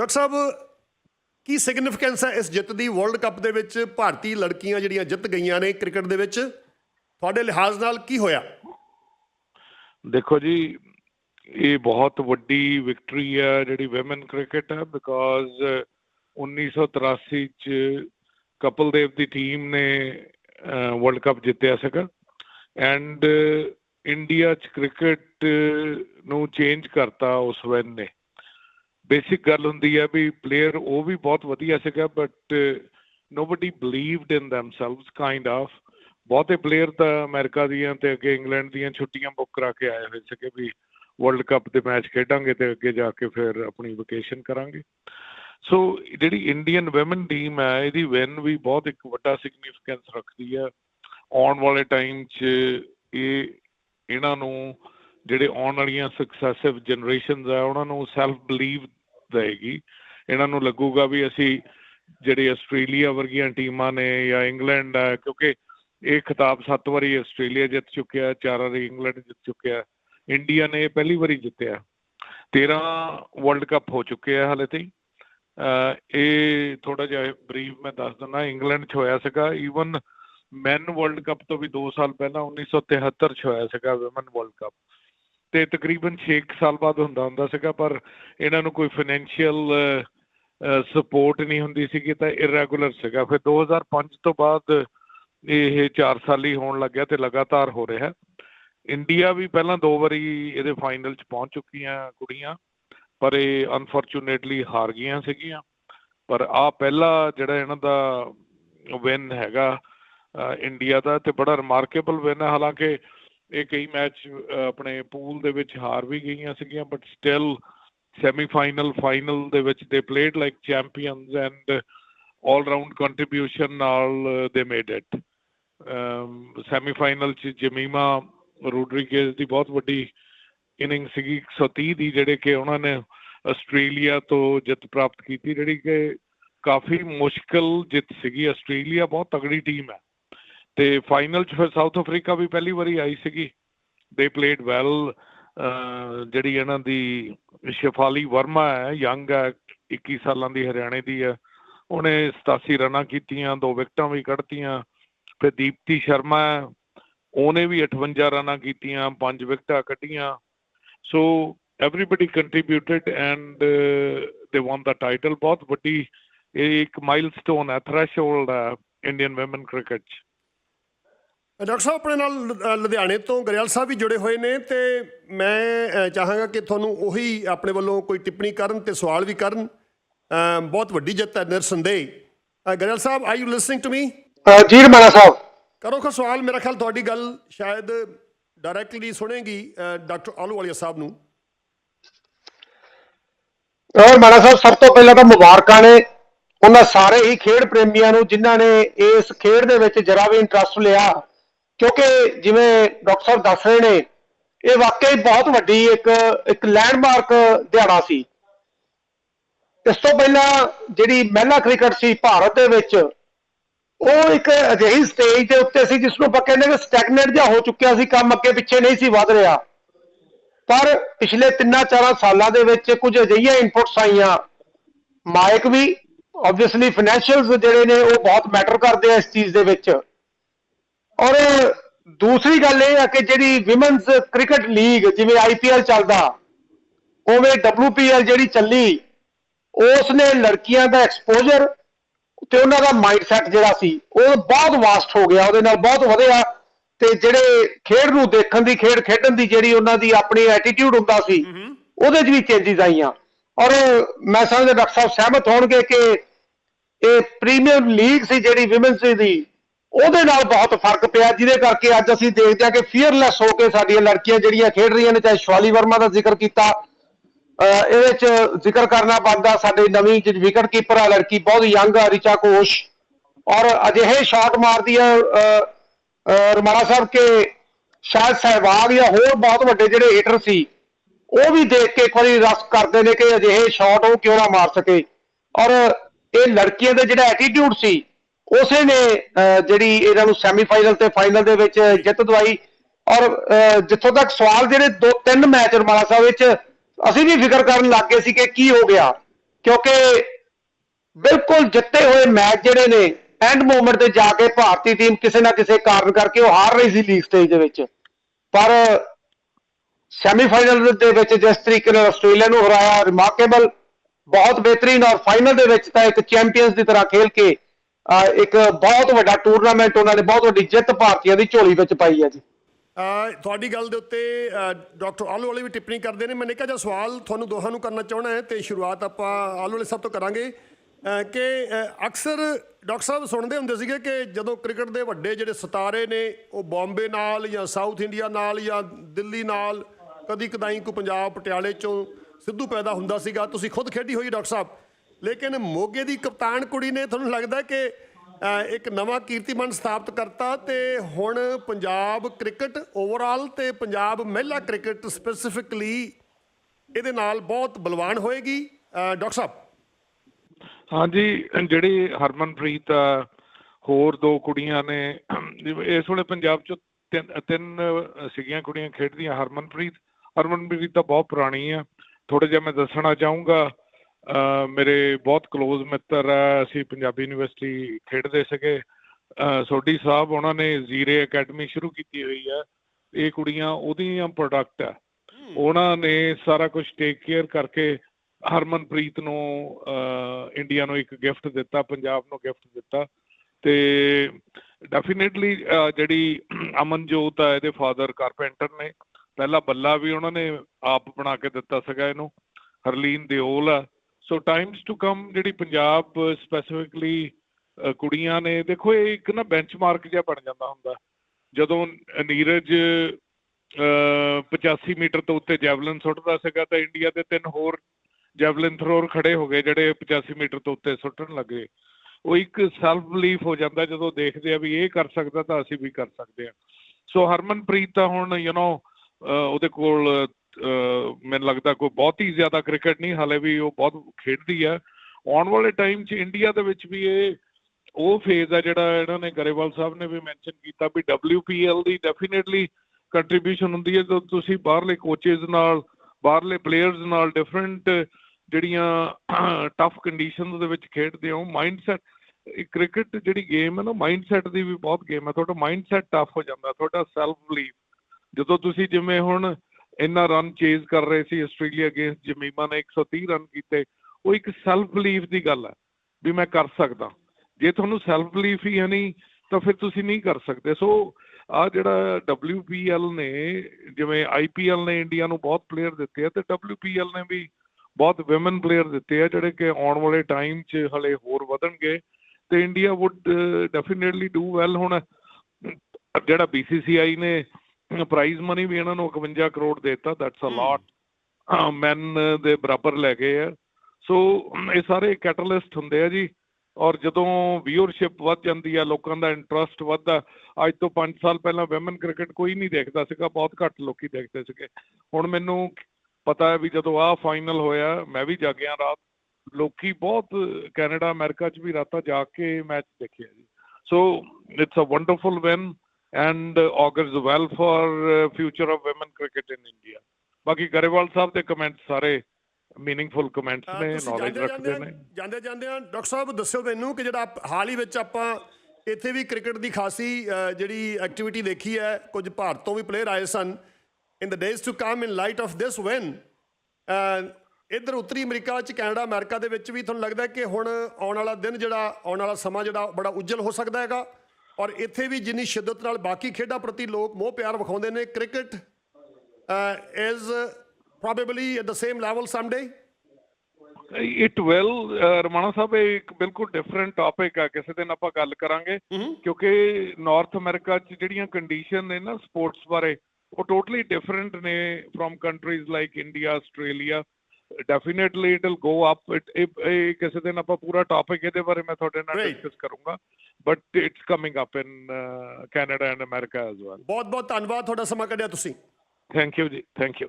Doctor ਸਾਹਿਬ, ਕੀ significance ਹੈ ਇਸ ਜਿੱਤ ਦੀ ਵਰਲਡ ਕੱਪ ਦੇ ਵਿੱਚ ਭਾਰਤੀ ਲੜਕੀਆਂ ਜਿਹੜੀਆਂ ਜਿੱਤ ਗਈਆਂ ਨੇ ਕ੍ਰਿਕਟ ਦੇ ਵਿੱਚ? ਤੁਹਾਡੇ ਲਿਹਾਜ਼ ਨਾਲ ਕੀ ਹੋਇਆ? ਦੇਖੋ ਜੀ, ਇਹ ਬਹੁਤ ਵੱਡੀ ਵਿਕਟਰੀ ਹੈ ਜਿਹੜੀ ਔਮਨ ਕ੍ਰਿਕਟ ਹੈ ਬਿਕਾਜ਼ 1983 ਚ ਕਪਿਲਦੇਵ ਦੀ ਟੀਮ ਨੇ ਵਰਲਡ ਕੱਪ ਜਿੱਤਿਆ ਸੀਗਾ ਐਂਡ ਇੰਡੀਆ ਚ ਕ੍ਰਿਕਟ ਨੂੰ ਚੇਂਜ ਕਰਤਾ ਉਸ ਵੈਨ ਨੇ। ਬੇਸਿਕ ਗੱਲ ਹੁੰਦੀ ਹੈ ਵੀ ਪਲੇਅਰ ਉਹ ਵੀ ਬਹੁਤ ਵਧੀਆ ਸੀਗਾ but nobody believed in themselves kind of ਬਹੁਤੇ ਪਲੇਅਰ ਤਾਂ ਅਮਰੀਕਾ ਦੀਆਂ ਤੇ ਅੱਗੇ ਇੰਗਲੈਂਡ ਦੀਆਂ ਛੁੱਟੀਆਂ ਬੁੱਕ ਕਰਾ ਕੇ ਆਏ ਹੋਏ ਸੀਗੇ ਵੀ ਵਰਲਡ ਕੱਪ ਦੇ ਮੈਚ ਖੇਡਾਂਗੇ ਤੇ ਅੱਗੇ ਜਾ ਕੇ ਫਿਰ ਆਪਣੀ ਵਕੇਸ਼ਨ ਕਰਾਂਗੇ। ਸੋ ਜਿਹੜੀ ਇੰਡੀਅਨ ਔਮਨ ਟੀਮ ਹੈ ਇਹਦੀ ਵਿਨ ਵੀ ਬਹੁਤ ਇੱਕ ਵੱਡਾ ਸਿਗਨੀਫੀਕੈਂਸ ਰੱਖਦੀ ਹੈ ਆਉਣ ਵਾਲੇ ਟਾਈਮ 'ਚ ਇਹ ਇਹਨਾਂ ਨੂੰ, ਜਿਹੜੇ ਆਉਣ ਵਾਲੀਆਂ ਸਕਸੈਸਿਵ ਜਨਰੇਸ਼ਨਸ ਆ, ਉਹਨਾਂ ਨੂੰ ਸੈਲਫ ਬਲੀਵ ਦੇਗੀ ਇਹਨਾਂ ਨੂੰ ਲੱਗੂਗਾ ਵੀ ਅਸੀਂ ਜਿਹੜੇ ਆਸਟ੍ਰੇਲੀਆ ਵਰਗੀਆਂ ਟੀਮਾਂ ਨੇ ਜਾਂ ਇੰਗਲੈਂਡ ਹੈ ਕਿਉਂਕਿ ਇਹ ਖਿਤਾਬ ਸੱਤ ਵਾਰੀ ਆਸਟ੍ਰੇਲੀਆ ਜਿੱਤ ਚੁੱਕਿਆ, ਚਾਰ ਵਾਰੀ ਇੰਗਲੈਂਡ ਜਿੱਤ ਚੁੱਕਿਆ, ਇੰਡੀਆ ਨੇ ਪਹਿਲੀ ਵਾਰੀ ਜਿੱਤਿਆ। 13 ਵਰਲਡ ਕੱਪ ਹੋ ਚੁੱਕੇ ਆ ਹਾਲੇ ਤਾਈਂ। ਅਹ ਇਹ ਥੋੜਾ ਜਿਹਾ ਬਰੀਫ ਮੈਂ ਦੱਸ ਦਿੰਦਾ, ਇੰਗਲੈਂਡ 'ਚ ਹੋਇਆ ਸੀਗਾ ਈਵਨ ਮੈਨ ਵਰਲਡ ਕੱਪ ਤੋਂ ਵੀ 2 ਸਾਲ ਪਹਿਲਾਂ 1973 'ਚ ਹੋਇਆ ਸੀਗਾ ਔਮਨ ਵਰਲਡ ਕੱਪ ਤੇ ਤਕਰੀਬਨ 6 ਸਾਲ ਬਾਅਦ ਹੁੰਦਾ ਹੁੰਦਾ ਸੀਗਾ, ਪਰ ਇਹਨਾਂ ਨੂੰ ਕੋਈ ਫਾਈਨੈਂਸ਼ੀਅਲ ਸਪੋਰਟ ਨਹੀਂ ਹੁੰਦੀ ਸੀਗੀ, ਤਾਂ ਇਰੈਗੂਲਰ ਸੀਗਾ। ਫਿਰ 2005 ਤੋਂ ਬਾਅਦ ਇਹ 4 ਸਾਲੀ ਹੋਣ ਲੱਗਿਆ ਤੇ ਲਗਾਤਾਰ ਹੋ ਰਿਹਾ। ਇੰਡੀਆ ਵੀ ਪਹਿਲਾਂ ਦੋ ਵਾਰੀ ਇਹਦੇ ਫਾਈਨਲ 'ਚ ਪਹੁੰਚ ਚੁੱਕੀਆਂ ਕੁੜੀਆਂ, ਪਰ ਇਹ ਅਨਫੋਰਚੂਨੇਟਲੀ ਹਾਰ ਗਈਆਂ ਸੀਗੀਆਂ। ਪਰ ਆ ਪਹਿਲਾ ਜਿਹੜਾ ਇਹਨਾਂ ਦਾ ਵਿਨ ਹੈਗਾ ਇੰਡੀਆ ਦਾ, ਤੇ ਬੜਾ ਰਿਮਾਰਕੇਬਲ ਵਿਨ ਹੈ। ਹਾਲਾਂਕਿ ਇਹ ਕਈ ਮੈਚ ਆਪਣੇ ਪੂਲ ਦੇ ਵਿੱਚ ਹਾਰ ਵੀ ਗਈਆਂ ਸੀਗੀਆਂ ਬਟ ਸਟਿਲ ਸੈਮੀਫਾਈਨਲ ਫਾਈਨਲ ਦੇ ਵਿੱਚ ਦੇ played like champions and all round contribution ਨਾਲ ਦੇ ਮੇਡ ਇਟ ਸੈਮੀਫਾਈਨਲ ਚ ਜਮੀਮਾ ਰੋਡਰੀਗੇਜ਼ ਦੀ ਬਹੁਤ ਵੱਡੀ ਇਨਿੰਗ ਸੀਗੀ 130 ਦੀ, ਜਿਹੜੇ ਕਿ ਉਹਨਾਂ ਨੇ ਆਸਟ੍ਰੇਲੀਆ ਤੋਂ ਜਿੱਤ ਪ੍ਰਾਪਤ ਕੀਤੀ, ਜਿਹੜੀ ਕਿ ਕਾਫੀ ਮੁਸ਼ਕਲ ਜਿੱਤ ਸੀਗੀ। ਆਸਟ੍ਰੇਲੀਆ ਬਹੁਤ ਤਗੜੀ ਟੀਮ ਹੈ। ਤੇ ਫਾਈਨਲ ਚ ਫਿਰ ਸਾਊਥ ਅਫਰੀਕਾ ਵੀ ਪਹਿਲੀ ਵਾਰੀ ਆਈ ਸੀਗੀ। ਦੇ ਪਲੇਡ ਵੈਲ ਜਿਹੜੀ ਇਹਨਾਂ ਦੀ ਸ਼ਫਾਲੀ ਵਰਮਾ ਹੈ ਯੰਗ ਹੈ 21 ਸਾਲਾਂ ਦੀ ਹਰਿਆਣੇ ਦੀ ਹੈ। ਉਹਨੇ 87 ਰਨਾਂ ਕੀਤੀਆਂ, ਦੋ ਵਿਕਟਾਂ ਵੀ ਕੱਢਤੀਆਂ। ਫਿਰ ਦੀਪਤੀ ਸ਼ਰਮਾ ਉਹਨੇ ਵੀ 58 ਰਨਾਂ ਕੀਤੀਆਂ, ਪੰਜ ਵਿਕਟਾਂ ਕੱਢੀਆਂ। ਸੋ everybody ਕੰਟਰੀਬਿਊਟਡ ਐਂਡ ਦੇ they ਦਾ ਟਾਈਟਲ ਬਹੁਤ ਵੱਡੀ, ਇਹ ਇੱਕ ਮਾਈਲਸਟੋਨ ਹੈ ਥ੍ਰੈਸ਼ਹੋਲਡ ਹੈ ਇੰਡੀਅਨ ਔਮਨ ਕ੍ਰਿਕਟ 'ਚ। ਡਾਕਟਰ ਸਾਹਿਬ ਆਪਣੇ ਨਾਲ ਲੁਧਿਆਣੇ ਤੋਂ ਗਰੇਵਾਲ ਸਾਹਿਬ ਵੀ ਜੁੜੇ ਹੋਏ ਨੇ ਤੇ ਮੈਂ ਚਾਹਾਂਗਾ ਕਿ ਤੁਹਾਨੂੰ ਉਹੀ ਆਪਣੇ ਵੱਲੋਂ ਕੋਈ ਟਿੱਪਣੀ ਕਰਨ ਤੇ ਸਵਾਲ ਵੀ ਕਰਨ। ਬਹੁਤ ਵੱਡੀ ਜਿੱਤ ਹੈ ਨਿਰਸੰਦੇਹ। ਗਰੇਵਾਲ ਸਾਹਿਬ are you listening to me ji Ramana ਸਾਹਿਬ। ਕਰੋ ਖਾ ਸਵਾਲ ਮੇਰਾ ਖਿਆਲ ਤੁਹਾਡੀ ਗੱਲ ਸ਼ਾਇਦ ਡਾਇਰੈਕਟਲੀ ਸੁਣੇਗੀ ਡਾਕਟਰ ਆਲੂਵਾਲੀਆ ਸਾਹਿਬ ਨੂੰ। ਔਰ ਮਾਣਾ ਸਾਹਿਬ ਸਭ ਤੋਂ ਪਹਿਲਾਂ ਤਾਂ ਮੁਬਾਰਕਾਂ ਨੇ। ਉਹਨਾਂ ਸਾਰੇ ਹੀ ਖੇਡ ਪ੍ਰੇਮੀਆਂ ਨੂੰ ਜਿਨ੍ਹਾਂ ਨੇ ਇਸ ਖੇਡ ਦੇ ਵਿੱਚ ਜਰਾ ਵੀ ਇੰਟਰਸਟ ਲਿਆ ਕਿਉਂਕਿ ਜਿਵੇਂ ਡਾਕਟਰ ਸਾਹਿਬ ਦੱਸ ਰਹੇ ਨੇ, ਇਹ ਵਾਕਈ ਬਹੁਤ ਵੱਡੀ ਇੱਕ ਇੱਕ ਲੈਂਡਮਾਰਕ ਦਿਹਾੜਾ ਸੀ। ਇਸ ਤੋਂ ਪਹਿਲਾਂ ਜਿਹੜੀ ਮਹਿਲਾ ਕ੍ਰਿਕਟ ਸੀ ਭਾਰਤ ਦੇ ਵਿੱਚ, ਉਹ ਇੱਕ ਅਜਿਹੀ ਸਟੇਜ ਦੇ ਉੱਤੇ ਸੀ ਜਿਸ ਨੂੰ ਆਪਾਂ ਕਹਿੰਦੇ ਕਿ ਸਟੈਗਨੈਂਟ ਜਿਹਾ ਹੋ ਚੁੱਕਿਆ ਸੀ, ਕੰਮ ਅੱਗੇ ਪਿੱਛੇ ਨਹੀਂ ਸੀ ਵਧ ਰਿਹਾ। ਪਰ ਪਿਛਲੇ ਤਿੰਨਾਂ ਚਾਰਾਂ ਸਾਲਾਂ ਦੇ ਵਿੱਚ ਕੁਝ ਅਜਿਹੀਆਂ ਇਨਪੁਟਸ ਆਈਆਂ। ਮਾਇਕ ਵੀ ਆਬਵੀਅਸਲੀ ਫਾਈਨੈਂਸ਼ੀਅਲਸ ਜਿਹੜੇ ਨੇ, ਉਹ ਬਹੁਤ ਮੈਟਰ ਕਰਦੇ ਆ ਇਸ ਚੀਜ਼ ਦੇ ਵਿੱਚ। ਔਰ ਦੂਸਰੀ ਗੱਲ ਇਹ ਆ ਕਿ ਜਿਹੜੀ ਵਿਮਨਸ ਕ੍ਰਿਕਟ ਲੀਗ ਜਿਵੇਂ ਆਈਪੀਐਲ ਚੱਲਦਾ ਉਵੇਂ ਡਬਲਯੂਪੀਐਲ ਜਿਹੜੀ ਚੱਲੀ ਉਸ ਨੇ ਲੜਕੀਆਂ ਦਾ ਐਕਸਪੋਜ਼ਰ ਤੇ ਉਹਨਾਂ ਦਾ ਮਾਈਂਡਸੈਟ ਜਿਹੜਾ ਸੀ ਉਹ ਬਹੁਤ ਵਾਸਟ ਹੋ ਗਿਆ ਉਹਦੇ ਨਾਲ ਬਹੁਤ ਵਧਿਆ ਤੇ ਜਿਹੜੇ ਖੇਡ ਨੂੰ ਦੇਖਣ ਦੀ ਖੇਡ ਖੇਡਣ ਦੀ ਜਿਹੜੀ ਉਹਨਾਂ ਦੀ ਆਪਣੀ ਐਟੀਟਿਊਡ ਹੁੰਦਾ ਸੀ ਉਹਦੇ 'ਚ ਵੀ ਚੇਂਜਸ ਆਈਆਂ। ਔਰ ਮੈਂ ਸਮਝਦਾ ਡਾਕਟਰ ਸਾਹਿਬ ਸਹਿਮਤ ਹੋਣਗੇ ਕਿ ਇਹ ਪ੍ਰੀਮੀਅਰ ਲੀਗ ਸੀ ਜਿਹੜੀ ਵਿਮਨਸ ਦੀ ਉਹਦੇ ਨਾਲ ਬਹੁਤ ਫ਼ਰਕ ਪਿਆ ਜਿਹਦੇ ਕਰਕੇ ਅੱਜ ਅਸੀਂ ਦੇਖਦੇ ਹਾਂ ਕਿ ਫੀਅਰਲੈਸ ਹੋ ਕੇ ਸਾਡੀਆਂ ਲੜਕੀਆਂ ਜਿਹੜੀਆਂ ਖੇਡ ਰਹੀਆਂ ਨੇ ਚਾਹੇ ਸ਼ਵਾਲੀ ਵਰਮਾ ਦਾ ਜ਼ਿਕਰ ਕੀਤਾ ਅਹ ਇਹਦੇ ਚ ਜ਼ਿਕਰ ਕਰਨਾ ਬਣਦਾ ਸਾਡੇ ਨਵੀਂ ਵਿਕਟ ਕੀਪਰ ਆ ਲੜਕੀ ਬਹੁਤ ਯੰਗ ਆ ਰਿਚਾ ਕੋਸ਼ ਔਰ ਅਜਿਹੇ ਸ਼ਾਟ ਮਾਰਦੀ ਆ ਅਹ, ਰਮਾਣਾ ਸਾਹਿਬ ਕੇ ਸ਼ਾਇਦ ਸਹਿਵਾਗ ਜਾਂ ਹੋਰ ਬਹੁਤ ਵੱਡੇ ਜਿਹੜੇ ਹੀਟਰ ਸੀ ਉਹ ਵੀ ਦੇਖ ਕੇ ਇੱਕ ਵਾਰੀ ਰਸ ਕਰਦੇ ਨੇ ਕਿ ਅਜਿਹੇ ਸ਼ਾਟ ਉਹ ਕਿਉਂ ਨਾ ਮਾਰ ਸਕੇ। ਔਰ ਇਹ ਲੜਕੀਆਂ ਦੇ ਜਿਹੜਾ ਐਟੀਟਿਊਡ ਸੀ ਉਸੇ ਨੇ ਅਹ, ਜਿਹੜੀ ਇਹਨਾਂ ਨੂੰ ਸੈਮੀਫਾਈਨਲ ਤੇ ਫਾਈਨਲ ਦੇ ਵਿੱਚ ਜਿੱਤ ਦਵਾਈ। ਔਰ ਜਿੱਥੋਂ ਤੱਕ ਸਵਾਲ ਜਿਹੜੇ ਦੋ ਤਿੰਨ ਮੈਚ ਰਮਾਲਾ ਸਾਹਿਬ ਵਿੱਚ ਅਸੀਂ ਵੀ ਫਿਕਰ ਕਰਨ ਲੱਗ ਗਏ ਸੀ ਕਿ ਕੀ ਹੋ ਗਿਆ। ਕਿਉਂਕਿ ਬਿਲਕੁਲ ਜਿੱਤੇ ਹੋਏ ਮੈਚ ਜਿਹੜੇ ਨੇ ਐਂਡ ਮੂਮੈਂਟ ਤੇ ਜਾ ਕੇ ਭਾਰਤੀ ਟੀਮ ਕਿਸੇ ਨਾ ਕਿਸੇ ਕਾਰਨ ਕਰਕੇ ਉਹ ਹਾਰ ਰਹੀ ਸੀ ਲੀਗ ਸਟੇਜ ਦੇ ਵਿੱਚ। ਪਰ ਸੈਮੀਫਾਈਨਲ ਦੇ ਵਿੱਚ ਜਿਸ ਤਰੀਕੇ ਨਾਲ ਆਸਟ੍ਰੇਲੀਆ ਨੂੰ ਹਰਾਇਆ ਰਿਮਾਰਕੇਬਲ ਬਹੁਤ ਬਿਹਤਰੀਨ ਔਰ ਫਾਈਨਲ ਦੇ ਵਿੱਚ ਤਾਂ ਇੱਕ ਚੈਂਪੀਅਨਸ ਦੀ ਤਰ੍ਹਾਂ ਖੇਲ ਕੇ ਇੱਕ ਬਹੁਤ ਵੱਡਾ ਟੂਰਨਾਮੈਂਟ ਉਹਨਾਂ ਨੇ ਬਹੁਤ ਵੱਡੀ ਜਿੱਤ ਭਾਰਤੀਆਂ ਦੀ ਝੋਲੀ ਵਿੱਚ ਪਾਈ ਹੈ ਜੀ। ਤੁਹਾਡੀ ਗੱਲ ਦੇ ਉੱਤੇ ਡਾਕਟਰ ਆਲੂ ਵਾਲੇ ਵੀ ਟਿੱਪਣੀ ਕਰਦੇ ਨੇ। ਮੈਂ ਨਿੱਕਾ ਜਿਹਾ ਸਵਾਲ ਤੁਹਾਨੂੰ ਦੋਹਾਂ ਨੂੰ ਕਰਨਾ ਚਾਹਣਾ ਹੈ ਤੇ ਸ਼ੁਰੂਆਤ ਆਪਾਂ ਆਲੂ ਵਾਲੇ ਸਾਹਿਬ ਤੋਂ ਕਰਾਂਗੇ। ਕਿ ਅਕਸਰ ਡਾਕਟਰ ਸਾਹਿਬ ਸੁਣਦੇ ਹੁੰਦੇ ਸੀਗੇ ਕਿ ਜਦੋਂ ਕ੍ਰਿਕਟ ਦੇ ਵੱਡੇ ਜਿਹੜੇ ਸਿਤਾਰੇ ਨੇ, ਉਹ ਬੰਬੇ ਨਾਲ ਜਾਂ ਸਾਊਥ ਇੰਡੀਆ ਨਾਲ ਜਾਂ ਦਿੱਲੀ ਨਾਲ, ਕਦੀ ਕਦਾਈ ਕੋ ਪੰਜਾਬ ਪਟਿਆਲੇ ਚੋਂ ਸਿੱਧੂ ਪੈਦਾ ਹੁੰਦਾ ਸੀਗਾ। ਤੁਸੀਂ ਖੁਦ ਖੇਡੀ ਹੋਈ ਡਾਕਟਰ ਸਾਹਿਬ? ਲੇਕਿਨ ਮੋਗੇ ਦੀ ਕਪਤਾਨ ਕੁੜੀ ਨੇ ਤੁਹਾਨੂੰ ਲੱਗਦਾ ਕਿ ਇੱਕ ਨਵਾਂ ਕੀਰਤੀਮਾਨ ਸਥਾਪਿਤ ਕਰਤਾ ਤੇ ਹੁਣ ਪੰਜਾਬ ਕ੍ਰਿਕਟ ਓਵਰਆਲ ਤੇ ਪੰਜਾਬ ਮਹਿਲਾ ਕ੍ਰਿਕਟ ਸਪੈਸੀਫਿਕਲੀ ਇਹਦੇ ਨਾਲ ਬਹੁਤ ਬਲਵਾਨ ਹੋਏਗੀ। ਡਾਕਟਰ ਸਾਹਿਬ। ਹਾਂਜੀ ਜਿਹੜੀ ਹਰਮਨਪ੍ਰੀਤ ਹੋਰ ਦੋ ਕੁੜੀਆਂ ਨੇ, ਇਸ ਵੇਲੇ ਪੰਜਾਬ ਚ ਤਿੰਨ ਤਿੰਨ ਸੀਗੀਆਂ ਕੁੜੀਆਂ ਖੇਡਦੀਆਂ, ਹਰਮਨਪ੍ਰੀਤ। ਹਰਮਨਪ੍ਰੀਤ ਤਾਂ ਬਹੁਤ ਪੁਰਾਣੀ ਆ। ਥੋੜਾ ਜਿਹਾ ਮੈਂ ਦੱਸਣਾ ਚਾਹੂੰਗਾ ਮੇਰੇ ਬਹੁਤ ক্লোਜ਼ ਮਿੱਤਰ ਆ ਅਸੀਂ ਪੰਜਾਬੀ ਯੂਨੀਵਰਸਿਟੀ ਖੇਡਦੇ ਸੀਗੇ। ਸੋਢੀ ਸਾਹਿਬ ਉਹਨਾਂ ਨੇ ਜ਼ੀਰੇ ਅਕੈਡਮੀ ਸ਼ੁਰੂ ਕੀਤੀ ਹੋਈ ਆ। ਇਹ ਕੁੜੀਆਂ ਉਹਦੀਆਂ ਪ੍ਰੋਡਕਟ ਆ। ਉਹਨਾਂ ਨੇ ਸਾਰਾ ਕੁਝ ਟੇਕ ਕੇਅਰ ਕਰਕੇ ਹਰਮਨਪ੍ਰੀਤ ਨੂੰ ਇੰਡੀਆ ਨੂੰ ਇੱਕ ਗਿਫਟ ਦਿੱਤਾ ਪੰਜਾਬ ਨੂੰ ਗਿਫਟ ਦਿੱਤਾ। ਤੇ ਡੈਫੀਨਿਟਲੀ ਜਿਹੜੀ ਅਮਨਜੋਤ ਆ ਇਹਦੇ ਫਾਦਰ ਕਾਰਪੈਂਟਰ ਨੇ। ਪਹਿਲਾ ਬੱਲਾ ਵੀ ਉਹਨਾਂ ਨੇ ਆਪ ਬਣਾ ਕੇ ਦਿੱਤਾ ਸੀਗਾ ਇਹਨੂੰ। ਹਰਲੀਨ ਦਿਓਲ ਆ। ਸੋ ਟਾਈਮਸ ਟੂ ਕਮ ਜਿਹੜੀ ਪੰਜਾਬ ਸਪੈਸੀਫਿਕਲੀ ਕੁੜੀਆਂ ਨੇ, ਦੇਖੋ, ਇਹ ਇੱਕ ਨਾ ਬੈਂਚਮਾਰਕ ਜਿਹਾ ਬਣ ਜਾਂਦਾ ਹੁੰਦਾ। ਜਦੋਂ ਨੀਰਜ, ਅਹ 85 ਮੀਟਰ ਤੋਂ ਉੱਤੇ ਜੈਵਲਿਨ ਸੁੱਟਦਾ ਸੀਗਾ, ਤਾਂ ਇੰਡੀਆ ਦੇ ਤਿੰਨ ਹੋਰ ਜੈਵਲਿਨ ਥਰੋਰ ਖੜੇ ਹੋ ਗਏ, ਜਿਹੜੇ 85 ਮੀਟਰ ਤੋਂ ਉੱਤੇ ਸੁੱਟਣ ਲੱਗੇ। ਉਹ ਇੱਕ ਸੈਲਫ ਬਲੀਫ ਹੋ ਜਾਂਦਾ, ਜਦੋਂ ਦੇਖਦੇ ਆ ਵੀ ਇਹ ਕਰ ਸਕਦਾ, ਤਾਂ ਅਸੀਂ ਵੀ ਕਰ ਸਕਦੇ ਆ। ਸੋ ਹਰਮਨਪ੍ਰੀਤ ਤਾਂ ਹੁਣ ਯੂ نو ਉਹਦੇ ਕੋਲ ਮੈਨੂੰ ਲੱਗਦਾ ਕੋਈ ਬਹੁਤ ਹੀ ਜ਼ਿਆਦਾ ਕ੍ਰਿਕਟ ਨਹੀਂ, ਹਾਲੇ ਵੀ ਉਹ ਬਹੁਤ ਖੇਡਦੀ ਹੈ। ਆਉਣ ਵਾਲੇ ਟਾਈਮ 'ਚ ਇੰਡੀਆ ਦੇ ਵਿੱਚ ਵੀ ਇਹ, ਉਹ ਫੇਜ਼ ਆ ਜਿਹੜਾ ਇਹਨਾਂ ਨੇ ਗਰੇਵਾਲ ਸਾਹਿਬ ਨੇ ਵੀ ਮੈਂਸ਼ਨ ਕੀਤਾ ਵੀ WPL ਦੀ ਡੈਫੀਨਿਟਲੀ ਕੰਟਰੀਬਿਊਸ਼ਨ ਹੁੰਦੀ ਹੈ। ਜਦੋਂ ਤੁਸੀਂ ਬਾਹਰਲੇ ਕੋਚਸ ਨਾਲ, ਬਾਹਰਲੇ ਪਲੇਅਰਸ ਨਾਲ ਡਿਫਰੈਂਟ ਜਿਹੜੀਆਂ ਟਫ ਕੰਡੀਸ਼ਨਸ ਦੇ ਵਿੱਚ ਖੇਡਦੇ ਹੋ ਮਾਈਂਡਸੈਟ ਕ੍ਰਿਕਟ ਜਿਹੜੀ ਗੇਮ ਹੈ ਨਾ ਮਾਈਂਡਸੈਟ ਦੀ ਵੀ ਬਹੁਤ ਗੇਮ ਹੈ। ਤੁਹਾਡਾ ਮਾਈਂਡਸੈਟ ਟਫ ਹੋ ਜਾਂਦਾ, ਤੁਹਾਡਾ ਸੈਲਫ ਬਲੀਫ ਜਦੋਂ ਤੁਸੀਂ ਜਿਵੇਂ ਹੁਣ ਇੰਨਾ ਰਨ ਚੇਜ਼ ਕਰ ਰਹੇ ਸੀ ਆਸਟ੍ਰੇਲੀਆ ਅਗੇਂਸਟ ਜਮੀਮਾ ਨੇ 130 ਰਨ ਕੀਤੇ, ਉਹ ਇੱਕ ਸੈਲਫ ਬਲੀਫ ਦੀ ਗੱਲ ਹੈ ਵੀ ਮੈਂ ਕਰ ਸਕਦਾ। ਜੇ ਤੁਹਾਨੂੰ ਸੈਲਫ ਬਲੀਫ ਹੀ ਹੈ ਨਹੀਂ, ਤਾਂ ਫਿਰ ਤੁਸੀਂ ਨਹੀਂ ਕਰ ਸਕਦੇ। ਸੋ ਆ ਜਿਹੜਾ WPL ਨੇ, ਜਿਵੇਂ IPL ਨੇ ਇੰਡੀਆ ਨੂੰ ਬਹੁਤ ਪਲੇਅਰ ਦਿੱਤੇ ਆ, ਤੇ WPL ਨੇ ਵੀ ਬਹੁਤ ਵਿਮਨ ਪਲੇਅਰ ਦਿੱਤੇ ਆ, ਜਿਹੜੇ ਕਿ ਆਉਣ ਵਾਲੇ ਟਾਈਮ 'ਚ ਹਲੇ ਹੋਰ ਵਧਣਗੇ। ਤੇ India would definitely do well ਹੁਣ। ਜਿਹੜਾ BCCI ਨੇ ਪ੍ਰਾਈਜ਼ ਮਨੀ ਵੀ ਇਹਨਾਂ ਨੂੰ 51 ਕਰੋੜ ਦੇਤਾ ਦੈਟਸ ਅ ਲੋਟ ਮੈਨ ਦੇ ਬਰਾਬਰ ਲੈ ਗਏ ਆ। ਸੋ ਇਹ ਸਾਰੇ ਕੈਟਲਿਸਟ ਹੁੰਦੇ ਆ ਜੀ ਔਰ ਜਦੋਂ ਵਿਊਅਰਸ਼ਿਪ ਵੱਧ ਜਾਂਦੀ ਆ ਲੋਕਾਂ ਦਾ ਇੰਟਰਸਟ ਵੱਧਦਾ ਅੱਜ ਤੋਂ 5 ਸਾਲ ਪਹਿਲਾਂ ਔਮਨ ਕ੍ਰਿਕਟ ਕੋਈ ਨਹੀਂ ਦੇਖਦਾ ਸੀਗਾ ਬਹੁਤ ਘੱਟ ਲੋਕੀ ਦੇਖਦੇ ਸੀਗੇ। ਹੁਣ ਮੈਨੂੰ ਪਤਾ ਹੈ ਵੀ ਜਦੋਂ ਆਹ ਫਾਈਨਲ ਹੋਇਆ ਮੈਂ ਵੀ ਜਾਗਿਆ ਰਾਤ। ਲੋਕੀ ਬਹੁਤ ਕੈਨੇਡਾ ਅਮਰੀਕਾ 'ਚ ਵੀ ਰਾਤਾਂ ਜਾ ਕੇ ਮੈਚ ਦੇਖਿਆ ਜੀ। So it's a wonderful win and augurs well for future of women cricket in India ਬਾਕੀ ਗਰੇਵਾਲ ਸਾਹਿਬ ਦੇ ਕਮੈਂਟ ਸਾਰੇ ਮੀਨਿੰਗਫੁਲ ਕਮੈਂਟਸ ਨੇ ਨੌਲੇਜ ਰੱਖਦੇ ਨੇ। ਜਾਂਦੇ ਜਾਂਦੇ ਡਾਕਟਰ ਸਾਹਿਬ ਦੱਸਿਓ ਮੈਨੂੰ ਕਿ ਜਿਹੜਾ ਹਾਲ ਹੀ ਵਿੱਚ ਆਪਾਂ ਇੱਥੇ ਵੀ ਕ੍ਰਿਕਟ ਦੀ ਖਾਸੀ ਜਿਹੜੀ ਐਕਟੀਵਿਟੀ ਦੇਖੀ ਹੈ ਕੁਝ ਭਾਰਤ ਤੋਂ ਵੀ ਪਲੇਅਰ ਆਏ ਸਨ। In the days to come in light of this win ਇੱਧਰ ਉੱਤਰੀ ਅਮਰੀਕਾ ਚ ਕੈਨੇਡਾ ਅਮਰੀਕਾ ਦੇ ਵਿੱਚ ਵੀ ਤੁਹਾਨੂੰ ਲੱਗਦਾ ਕਿ ਹੁਣ ਆਉਣ ਵਾਲਾ ਦਿਨ ਜਿਹੜਾ ਆਉਣ ਵਾਲਾ ਸਮਾਂ ਜਿਹੜਾ ਬੜਾ ਉਜਲ ਹੋ ਸਕਦਾ ਹੈਗਾ? ਔਰ ਇੱਥੇ ਵੀ ਜਿੰਨੀ ਸ਼ਿੱਦਤ ਨਾਲ ਬਾਕੀ ਖੇਡਾਂ ਪ੍ਰਤੀ ਲੋਕ ਮੋਹ ਪਿਆਰ ਵਿਖਾਉਂਦੇ ਨੇ cricket is probably at the same level someday it will Ramana ਸਾਹਿਬ ਇਹ ਇੱਕ ਬਿਲਕੁਲ ਡਿਫਰੈਂਟ ਟਾਪਿਕ ਆ। ਕਿਸੇ ਦਿਨ ਆਪਾਂ ਗੱਲ ਕਰਾਂਗੇ। ਕਿਉਂਕਿ ਨਾਰਥ ਅਮਰੀਕਾ 'ਚ ਜਿਹੜੀਆਂ ਕੰਡੀਸ਼ਨ ਨੇ ਨਾ ਸਪੋਰਟਸ ਬਾਰੇ ਉਹ ਟੋਟਲੀ ਡਿਫਰੈਂਟ ਨੇ from countries like India Australia definitely it will go up ਇਹ ਕਿਸੇ ਦਿਨ ਆਪਾਂ ਪੂਰਾ ਟਾਪਿਕ ਇਹਦੇ ਬਾਰੇ ਮੈਂ ਤੁਹਾਡੇ ਨਾਲ. ਡਿਸਕਸ ਕਰੂੰਗਾ but it's coming up in Canada and America as well ਬਹੁਤ ਬਹੁਤ ਧੰਨਵਾਦ ਤੁਹਾਡਾ ਸਮਾਂ ਕੱਢਿਆ ਤੁਸੀਂ। Thank you ji thank you